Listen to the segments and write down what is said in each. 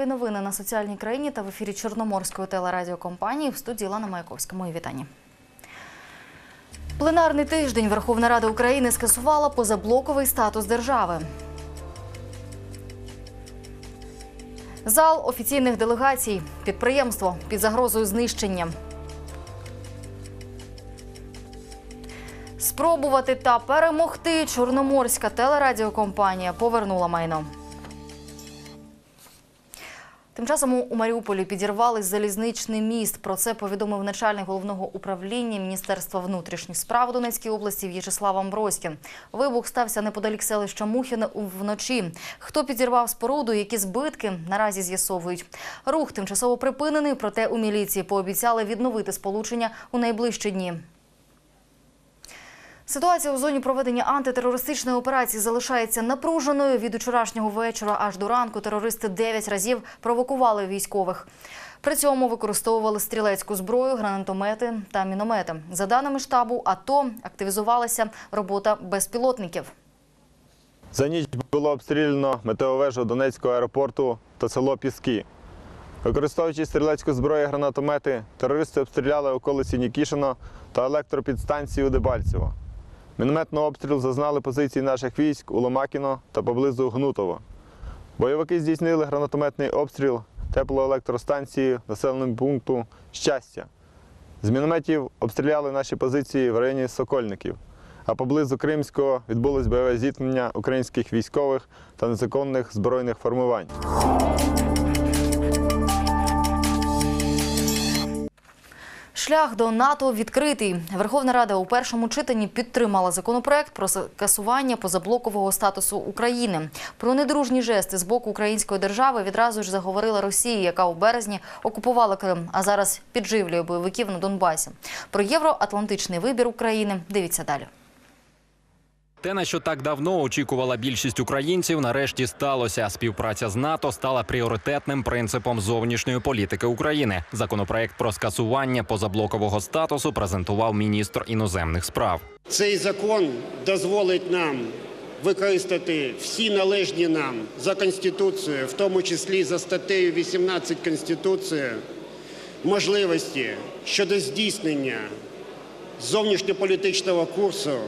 знакові новини на соціальній країні та в ефірі Чорноморської телерадіокомпанії в студії Лана Маяковська. Мої вітання. Пленарний тиждень Верховна Рада України скасувала позаблоковий статус держави. Зал офіційних делегацій, підприємство під загрозою знищення. Спробувати та перемогти Чорноморська телерадіокомпанія повернула майно. Тим часом у Маріуполі підірвали залізничний міст. Про це повідомив начальник головного управління Міністерства внутрішніх справ у Донецькій області В'ячеслав Амброськін. Вибух стався неподалік селища Мухіне вночі. Хто підірвав споруду, які збитки наразі з'ясовують. Рух тимчасово припинений, проте у міліції пообіцяли відновити сполучення у найближчі дні. Ситуація у зоні проведення антитерористичної операції залишається напруженою. Від вчорашнього вечора аж до ранку терористи 9 разів провокували військових. При цьому використовували стрілецьку зброю, гранатомети та міномети. За даними штабу, АТО активізувалася робота безпілотників. За ніч було обстріляно метеовежу Донецького аеропорту та село Піски. Використовуючи стрілецьку зброю і гранатомети, терористи обстріляли околиці Нікішино та електропідстанцію Дебальцево. Мінометного обстрілу зазнали позиції наших військ у Ломакіно та поблизу Гнутово. Бойовики здійснили гранатометний обстріл теплоелектростанції населеному пункту Щастя. З мінометів обстріляли наші позиції в районі Сокольників. А поблизу Кримського відбулось бойове зіткнення українських військових та незаконних збройних формувань. Шлях до НАТО відкритий. Верховна Рада у першому читанні підтримала законопроект про скасування позаблокового статусу України. Про недружні жести з боку української держави відразу ж заговорила Росія, яка у березні окупувала Крим, а зараз підживлює бойовиків на Донбасі. Про євроатлантичний вибір України дивіться далі. Те, на що так давно очікувала більшість українців, нарешті сталося. Співпраця з НАТО стала пріоритетним принципом зовнішньої політики України. Законопроект про скасування позаблокового статусу презентував міністр іноземних справ. Цей закон дозволить нам використати всі належні нам за Конституцією, в тому числі за статтею 18 Конституції, можливості щодо здійснення зовнішньополітичного курсу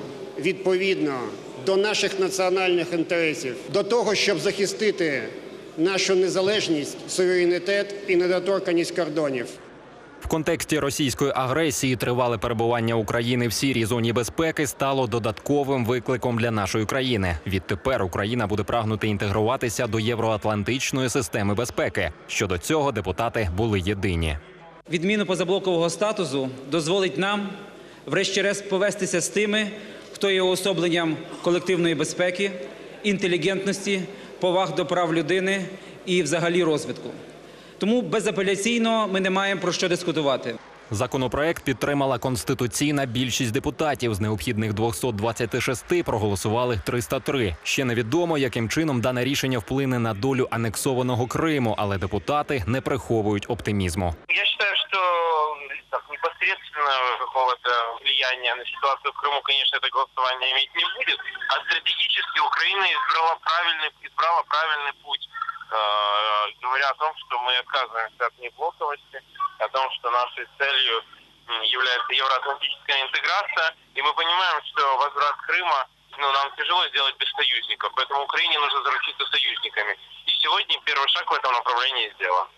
відповідно до наших національних інтересів, до того, щоб захистити нашу незалежність, суверенітет і недоторканість кордонів. В контексті російської агресії тривале перебування України в сірій зоні безпеки стало додатковим викликом для нашої країни. Відтепер Україна буде прагнути інтегруватися до євроатлантичної системи безпеки. Щодо цього депутати були єдині. Відміну позаблокового статусу дозволить нам, врешті-решт, повестися з тими, хто є уособленням колективної безпеки, інтелігентності, поваг до прав людини і, взагалі, розвитку. Тому безапеляційно ми не маємо про що дискутувати. Законопроект підтримала конституційна більшість депутатів. З необхідних 226 проголосували 303. Ще невідомо, яким чином дане рішення вплине на долю анексованого Криму, але депутати не приховують оптимізму. Я так, непосредственного какого-то влияния на ситуацию в Крыму, конечно, это голосование иметь не будет. А стратегически Украина избрала правильный, избрала правильный путь, э, говоря о том, что мы отказываемся от неблоковости, о том, что нашей целью является евроатлантическая интеграция. И мы понимаем, что возврат Крыма ну, нам тяжело сделать без союзников, поэтому Украине нужно заручиться союзниками. И сегодня первый шаг в этом направлении сделан.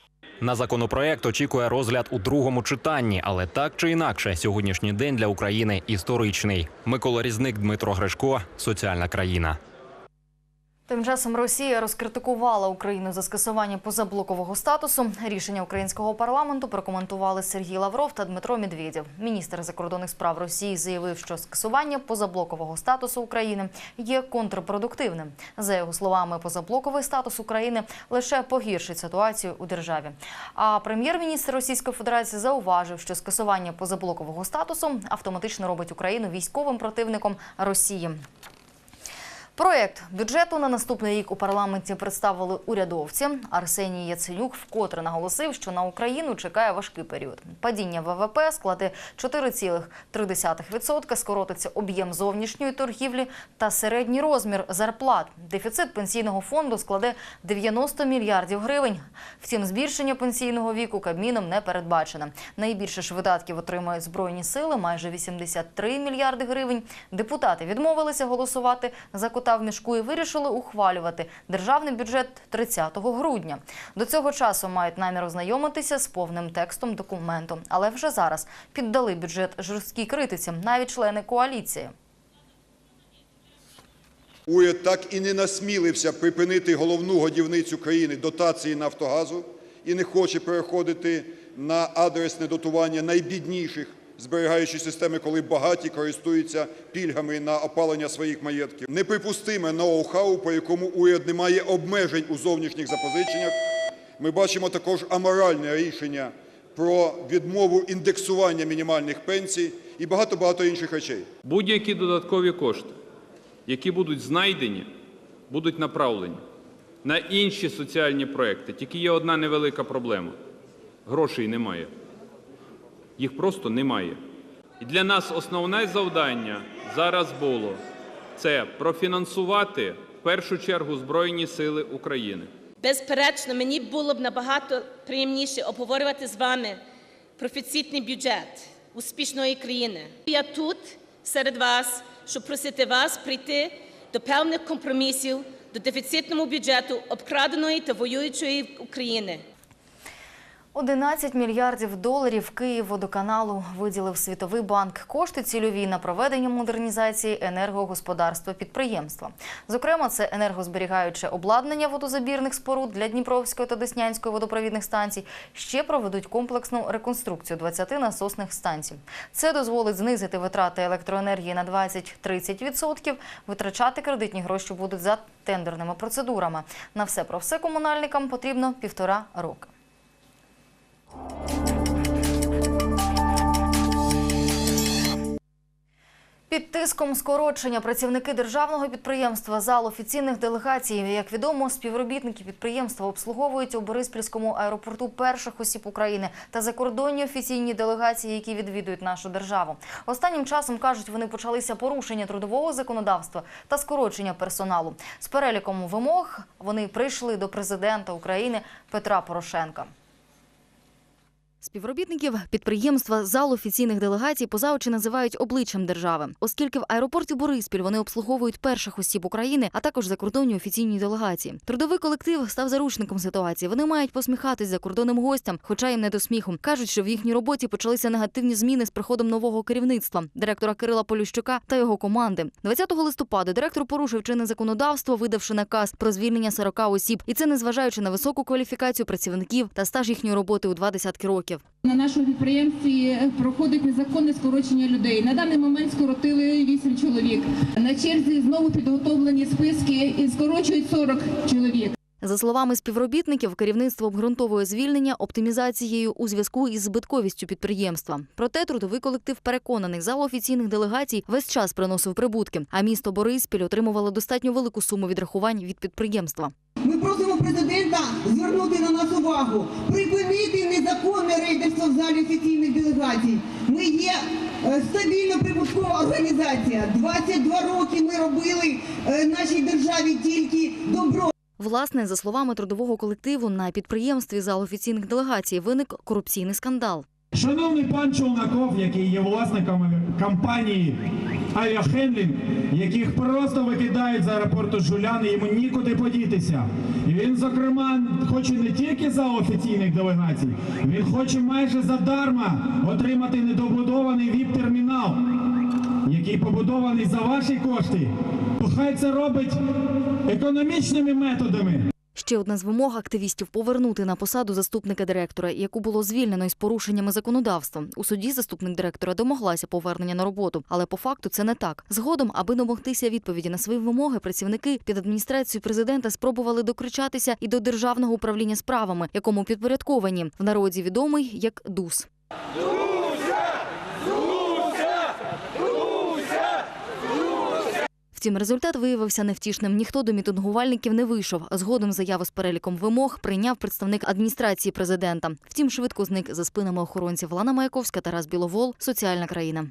На законопроект очікує розгляд у другому читанні, але так чи інакше, сьогоднішній день для України історичний. Микола Різник, Дмитро Гришко, соціальна країна. Тим часом Росія розкритикувала Україну за скасування позаблокового статусу. Рішення українського парламенту прокоментували Сергій Лавров та Дмитро Медведєв. Міністр закордонних справ Росії заявив, що скасування позаблокового статусу України є контрпродуктивним. За його словами, позаблоковий статус України лише погіршить ситуацію у державі. А прем'єр-міністр Російської Федерації зауважив, що скасування позаблокового статусу автоматично робить Україну військовим противником Росії. Проєкт бюджету на наступний рік у парламенті представили урядовці. Арсеній Яценюк вкотре наголосив, що на Україну чекає важкий період. Падіння ВВП складе 4,3%, скоротиться об'єм зовнішньої торгівлі та середній розмір зарплат. Дефіцит пенсійного фонду складе 90 мільярдів гривень. Втім, збільшення пенсійного віку Кабміном не передбачено. Найбільше ж видатків отримають збройні сили майже 83 мільярди гривень. Депутати відмовилися голосувати за кота в мішку і вирішили ухвалювати державний бюджет 30 грудня. До цього часу мають намір ознайомитися з повним текстом документу, але вже зараз піддали бюджет жорсткій критиці, навіть члени коаліції. Уряд так і не насмілився припинити головну годівницю країни дотації Нафтогазу і не хоче переходити на адресне дотування найбідніших, зберігаючи системи, коли багаті користуються пільгами на опалення своїх маєтків. Неприпустиме ноу-хау, по якому уряд не має обмежень у зовнішніх запозиченнях. Ми бачимо також аморальне рішення про відмову індексування мінімальних пенсій і багато-багато інших речей. Будь-які додаткові кошти, які будуть знайдені, будуть направлені на інші соціальні проекти. Тільки є одна невелика проблема: грошей немає. Їх просто немає. І для нас основне завдання зараз було це профінансувати в першу чергу Збройні Сили України. Безперечно, мені було б набагато приємніше обговорювати з вами профіцитний бюджет успішної країни. Я тут серед вас, щоб просити вас прийти до певних компромісів до дефіцитному бюджету обкраденої та воюючої України. 11 мільярдів доларів Київводоканалу виділив Світовий банк. Кошти цільові на проведення модернізації енергогосподарства підприємства. Зокрема, це енергозберігаюче обладнання водозабірних споруд для Дніпровської та Деснянської водопровідних станцій. Ще проведуть комплексну реконструкцію 20 насосних станцій. Це дозволить знизити витрати електроенергії на 20-30%. Витрачати кредитні гроші будуть за тендерними процедурами. На все про все комунальникам потрібно півтора роки. Під тиском скорочення працівники державного підприємства зал офіційних делегацій, як відомо, співробітники підприємства обслуговують у Бориспільському аеропорту перших осіб України та закордонні офіційні делегації, які відвідують нашу державу. Останнім часом кажуть, вони почалися порушення трудового законодавства та скорочення персоналу. З переліком вимог вони прийшли до президента України Петра Порошенка. Співробітників підприємства зал офіційних делегацій поза очі називають обличчям держави, оскільки в аеропорті Бориспіль вони обслуговують перших осіб України, а також закордонні офіційні делегації. Трудовий колектив став заручником ситуації. Вони мають посміхатись закордонним гостям, хоча їм не до сміху. кажуть, що в їхній роботі почалися негативні зміни з приходом нового керівництва директора Кирила Полющука та його команди. 20 листопада директор порушив чинне законодавство, видавши наказ про звільнення 40 осіб, і це незважаючи на високу кваліфікацію працівників та стаж їхньої роботи у два десятки років. На нашому підприємстві проходить незаконне скорочення людей. На даний момент скоротили 8 чоловік. На черзі знову підготовлені списки і скорочують 40 чоловік. За словами співробітників, керівництво обґрунтовує звільнення оптимізацією у зв'язку із збитковістю підприємства. Проте трудовий колектив переконаний, зал офіційних делегацій весь час приносив прибутки, а місто Бориспіль отримувало достатньо велику суму відрахувань від підприємства. Ми просимо президента звернути на нас увагу, припинити незаконне рейдерство в залі офіційних делегацій. Ми є е, стабільно прибуткова організація. 22 роки ми робили е, нашій державі тільки добро. Власне, за словами трудового колективу, на підприємстві зал офіційних делегацій виник корупційний скандал. Шановний пан Челноков, який є власником компанії Авіахендлінг, яких просто викидають з аеропорту Жуляни, йому нікуди подітися. І він, зокрема, хоче не тільки за офіційних делегацій, він хоче майже задарма отримати недобудований ВІП-термінал, який побудований за ваші кошти. Хай це робить економічними методами. Ще одна з вимог активістів повернути на посаду заступника директора, яку було звільнено із порушеннями законодавства. У суді заступник директора домоглася повернення на роботу, але по факту це не так. Згодом, аби домогтися відповіді на свої вимоги, працівники під адміністрацією президента спробували докричатися і до державного управління справами, якому підпорядковані в народі відомий як ДУС. Втім, результат виявився невтішним. Ніхто до мітингувальників не вийшов. Згодом заяву з переліком вимог прийняв представник адміністрації президента. Втім, швидко зник за спинами охоронців Лана Маяковська, Тарас Біловол, соціальна країна.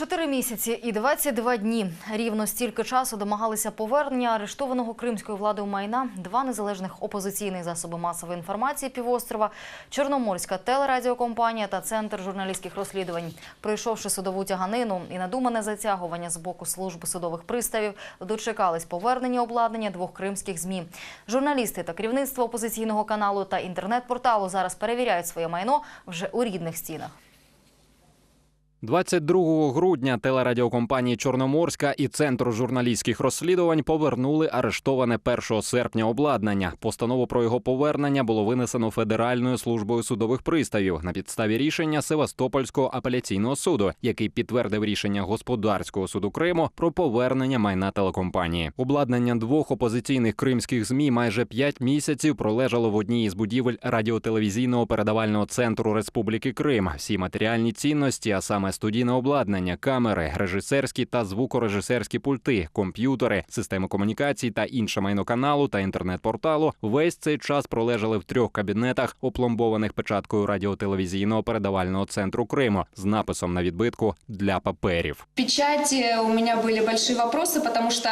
Чотири місяці і 22 дні. Рівно стільки часу домагалися повернення арештованого кримською владою майна два незалежних опозиційних засоби масової інформації півострова, Чорноморська телерадіокомпанія та Центр журналістських розслідувань. Пройшовши судову тяганину і надумане затягування з боку служби судових приставів, дочекались повернення обладнання двох кримських змі. Журналісти та керівництво опозиційного каналу та інтернет-порталу зараз перевіряють своє майно вже у рідних стінах. 22 грудня телерадіокомпанії Чорноморська і Центру журналістських розслідувань повернули арештоване 1 серпня обладнання. Постанову про його повернення було винесено Федеральною службою судових приставів на підставі рішення Севастопольського апеляційного суду, який підтвердив рішення господарського суду Криму про повернення майна телекомпанії. Обладнання двох опозиційних кримських змі майже 5 місяців пролежало в одній із будівель радіотелевізійного передавального центру Республіки Крим. Всі матеріальні цінності, а саме студійне обладнання, камери, режисерські та звукорежисерські пульти, комп'ютери, системи комунікацій та інше майно каналу та інтернет-порталу весь цей час пролежали в трьох кабінетах, опломбованих печаткою радіотелевізійного передавального центру Криму з написом на відбитку для паперів. печати у меня были большие вопросы, потому что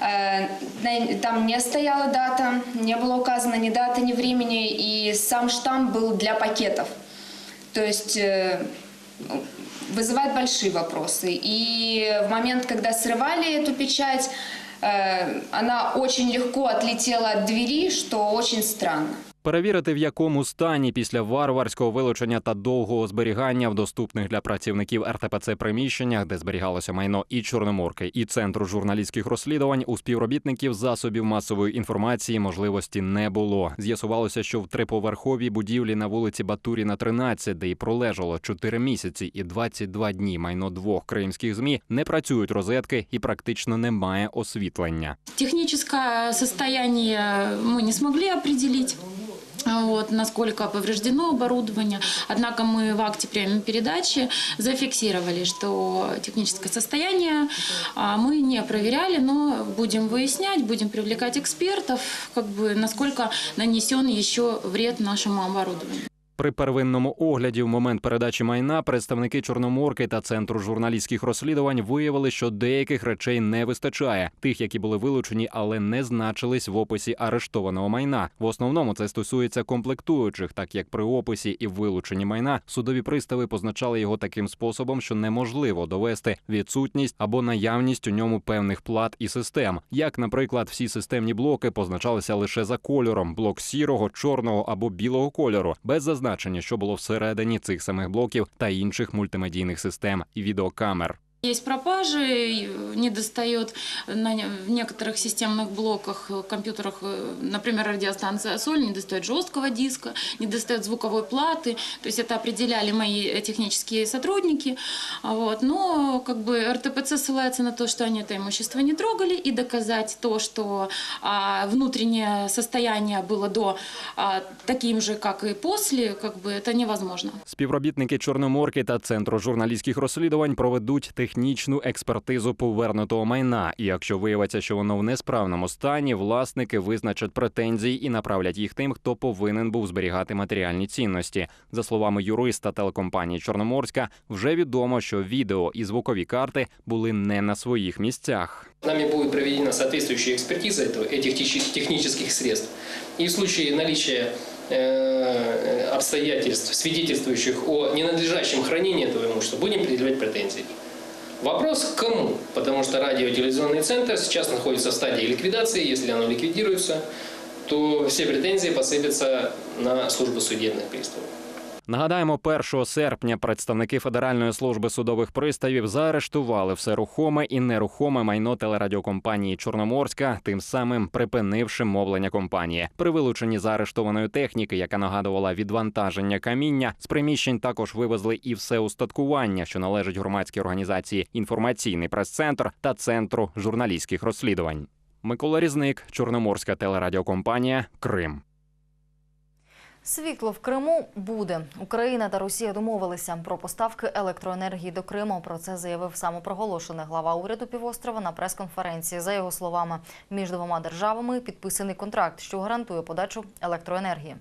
э, на- там не стояла дата, не было указано ни даты, ни времени, и сам штамп был для пакетов. То есть э, ну, вызывает большие вопросы. И в момент, когда срывали эту печать, э, она очень легко отлетела от двери, что очень странно. Перевірити, в якому стані після варварського вилучення та довгого зберігання в доступних для працівників РТПЦ приміщеннях, де зберігалося майно і Чорноморки, і центру журналістських розслідувань у співробітників засобів масової інформації можливості не було. З'ясувалося, що в триповерховій будівлі на вулиці Батуріна, 13, де і пролежало 4 місяці і 22 дні майно двох кримських змі, не працюють розетки і практично немає освітлення. Техническое состояние мы не смогли определить Вот, насколько повреждено оборудование. Однако мы в акте приема передачи зафиксировали, что техническое состояние а, мы не проверяли, но будем выяснять, будем привлекать экспертов, как бы, насколько нанесен еще вред нашему оборудованию. При первинному огляді в момент передачі майна представники Чорноморки та центру журналістських розслідувань виявили, що деяких речей не вистачає, тих, які були вилучені, але не значились в описі арештованого майна. В основному це стосується комплектуючих, так як при описі і вилученні майна судові пристави позначали його таким способом, що неможливо довести відсутність або наявність у ньому певних плат і систем. Як, наприклад, всі системні блоки позначалися лише за кольором: блок сірого, чорного або білого кольору, без зазначення, що було всередині цих самих блоків та інших мультимедійних систем і відеокамер. Есть пропажи, и не достает на не- в некоторых системных блоках, э, компьютерах, э, например, радиостанция «Соль», не достает жесткого диска, не достает звуковой платы. То есть это определяли мои э, технические сотрудники. А Вот. Но как бы РТПЦ ссылается на то, что они это имущество не трогали, и доказать то, что а, внутреннее состояние было до а, таким же, как и после, как бы это невозможно. Співробітники Чорноморки та центру журналістських розслідувань проведуть технічну експертизу повернутого майна. І якщо виявиться, що воно в несправному стані, власники визначать претензії і направлять їх тим, хто повинен був зберігати матеріальні цінності. За словами юриста телекомпанії Чорноморська, вже відомо, що відео і звукові карти були не на своїх місцях. Нами будет проведена соответствующая экспертиза этого, этих теч- технических средств. И в случае наличия э, обстоятельств, свидетельствующих о ненадлежащем хранении этого имущества, будем предъявлять претензии. Вопрос к кому? Потому что радиотелевизионный центр сейчас находится в стадии ликвидации. Если оно ликвидируется, то все претензии посыпятся на службу судебных приставов. Нагадаємо, 1 серпня представники Федеральної служби судових приставів заарештували все рухоме і нерухоме майно телерадіокомпанії Чорноморська, тим самим припинивши мовлення компанії. При вилученні заарештованої техніки, яка нагадувала відвантаження каміння, з приміщень також вивезли і все устаткування, що належить громадській організації інформаційний прес-центр та центру журналістських розслідувань. Микола Різник, Чорноморська телерадіокомпанія, Крим. Світло в Криму буде. Україна та Росія домовилися про поставки електроенергії до Криму. Про це заявив самопроголошений глава уряду півострова на прес-конференції. За його словами, між двома державами підписаний контракт, що гарантує подачу електроенергії.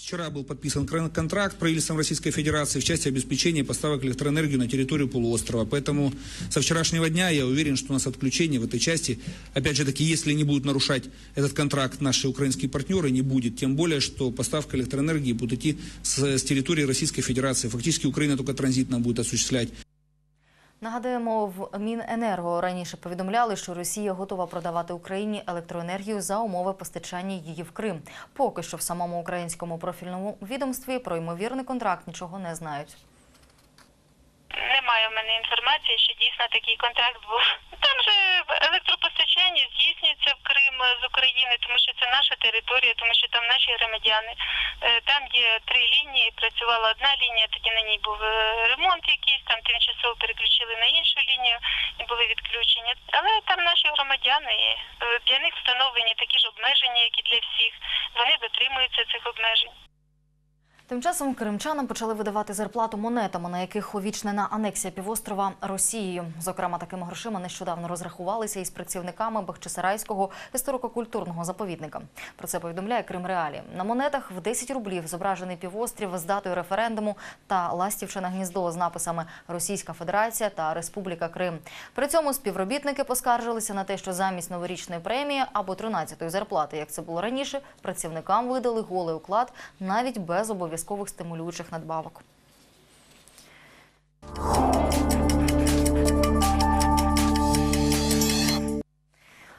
Вчера был подписан контракт правительством Российской Федерации в части обеспечения поставок электроэнергии на территорию полуострова. Поэтому со вчерашнего дня я уверен, что у нас отключение в этой части, опять же таки, если не будут нарушать этот контракт наши украинские партнеры, не будет. Тем более, что поставка электроэнергии будет идти с, с территории Российской Федерации. Фактически Украина только транзитно будет осуществлять Нагадаємо, в Міненерго раніше повідомляли, що Росія готова продавати Україні електроенергію за умови постачання її в Крим. Поки що в самому українському профільному відомстві про ймовірний контракт нічого не знають. Немає в мене інформації, що дійсно такий контракт був. Там же електропостачання здійснюється в з України, тому що це наша територія, тому що там наші громадяни. Е, Там є три лінії, працювала одна лінія, тоді на ній був е, ремонт якийсь, там тимчасово переключили на іншу лінію і були відключення. Але там наші громадяни, е, для них встановлені такі ж обмеження, як і для всіх. Вони дотримуються цих обмежень. Тим часом кримчанам почали видавати зарплату монетами, на яких увічнена анексія півострова Росією. Зокрема, такими грошима нещодавно розрахувалися із працівниками Бахчисарайського історико-культурного заповідника. Про це повідомляє Крим Реалі. На монетах в 10 рублів зображений півострів з датою референдуму та Ластівчине гніздо з написами Російська Федерація та Республіка Крим. При цьому співробітники поскаржилися на те, що замість новорічної премії або 13-ї зарплати, як це було раніше, працівникам видали голий уклад навіть без обов'язкових стимулюючих надбавок.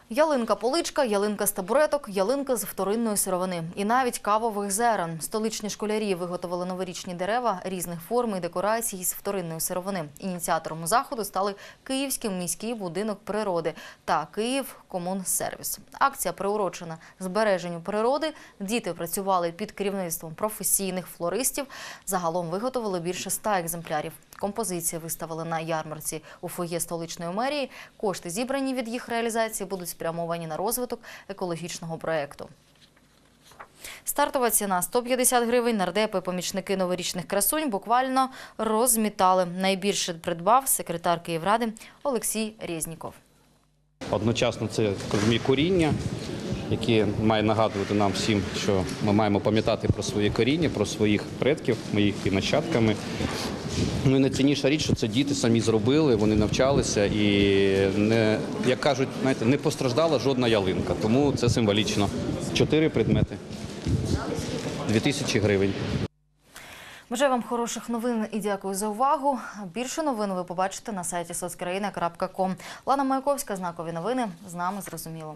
Ялинка поличка, ялинка з табуреток, ялинка з вторинної сировини і навіть кавових зерен. Столичні школярі виготовили новорічні дерева різних форм і декорацій з вторинної сировини. Ініціатором заходу стали Київський міський будинок природи та Київ Комунсервіс. Акція приурочена збереженню природи. Діти працювали під керівництвом професійних флористів. Загалом виготовили більше ста екземплярів. Композиції виставили на ярмарці у фоє столичної мерії. Кошти, зібрані від їх реалізації, будуть спрямовані на розвиток екологічного проєкту. Стартова ціна 150 гривень. Нардепи, помічники новорічних красунь буквально розмітали. Найбільше придбав секретар Київради Олексій Резніков. Одночасно це коріння, яке має нагадувати нам всім, що ми маємо пам'ятати про свої коріння, про своїх предків, ми їх і нащадками. Ну і найцінніша річ, що це діти самі зробили, вони навчалися і не, як кажуть, знаєте, не постраждала жодна ялинка. Тому це символічно. Чотири предмети, дві тисячі гривень. Бажаю вам хороших новин і дякую за увагу. Більше новин ви побачите на сайті соцкраїна.ком. Лана Маяковська, знакові новини. З нами зрозуміло.